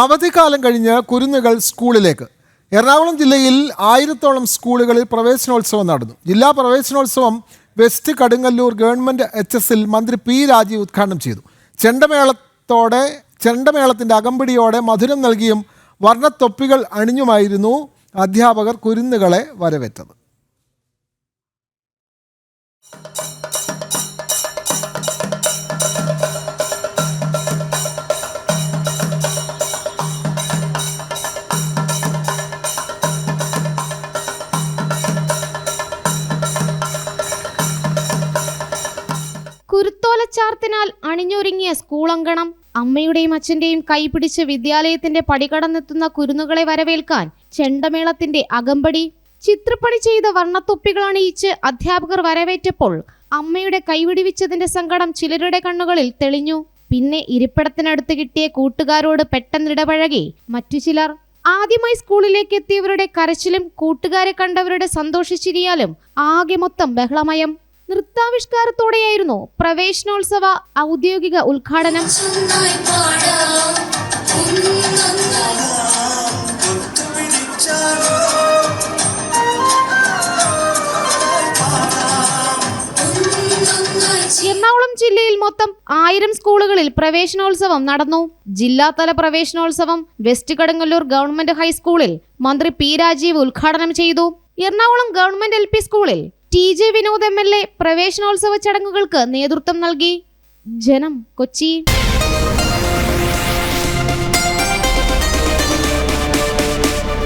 അവധിക്കാലം കഴിഞ്ഞ് കുരുന്നുകൾ സ്കൂളിലേക്ക്. എറണാകുളം ജില്ലയിൽ ആയിരത്തോളം സ്കൂളുകളിൽ പ്രവേശനോത്സവം നടന്നു. ജില്ലാ പ്രവേശനോത്സവം വെസ്റ്റ് കടുങ്ങല്ലൂർ ഗവൺമെന്റ് എച്ച് എസിൽ മന്ത്രി പി രാജീവ് ഉദ്ഘാടനം ചെയ്തു. ചെണ്ടമേളത്തോടെ ചെണ്ടമേളത്തിന്റെ അകമ്പടിയോടെ മധുരം നൽകിയും വർണത്തൊപ്പികൾ അണിഞ്ഞുമായിരുന്നു അധ്യാപകർ കുരുന്നുകളെ വരവേറ്റത്. കുരുത്തോലച്ചാർത്തിനാൽ അണിഞ്ഞൊരുങ്ങിയ സ്കൂളങ്കണം അമ്മയുടെയും അച്ഛന്റെയും കൈപിടിച്ച് വിദ്യാലയത്തിന്റെ പടികടന്നെത്തുന്ന കുരുന്നുകളെ വരവേൽക്കാൻ ചെണ്ടമേളത്തിന്റെ അകമ്പടി ചിത്രപ്പണി ചെയ്ത വർണത്തൊപ്പികൾ അണിയിച്ച് അധ്യാപകർ വരവേറ്റപ്പോൾ അമ്മയുടെ കൈവിടിവിച്ചതിന്റെ സങ്കടം ചിലരുടെ കണ്ണുകളിൽ തെളിഞ്ഞു. പിന്നെ ഇരിപ്പിടത്തിനടുത്ത് കിട്ടിയ കൂട്ടുകാരോട് പെട്ടെന്നിടപഴകി മറ്റു ചിലർ ആദ്യമായി സ്കൂളിലേക്ക് എത്തിയവരുടെ കരച്ചിലും കൂട്ടുകാരെ കണ്ടവരുടെ സന്തോഷിച്ചിരിയാലും ആകെ മൊത്തം ബഹളമയം. നൃത്താവിഷ്കാരത്തോടെയായിരുന്നു പ്രവേശനോത്സവ ഔദ്യോഗിക ഉദ്ഘാടനം. എറണാകുളം ജില്ലയിൽ മൊത്തം ആയിരം സ്കൂളുകളിൽ പ്രവേശനോത്സവം നടന്നു. ജില്ലാതല പ്രവേശനോത്സവം വെസ്റ്റ് കടങ്ങല്ലൂർ ഗവൺമെന്റ് ഹൈസ്കൂളിൽ മന്ത്രി പി രാജീവ് ഉദ്ഘാടനം ചെയ്തു. എറണാകുളം ഗവൺമെന്റ് എൽ സ്കൂളിൽ T J Vinod M L A പ്രവേശനോത്സവ ചടങ്ങുകൾക്ക് നേതൃത്വം നൽകി. ജനം കൊച്ചി.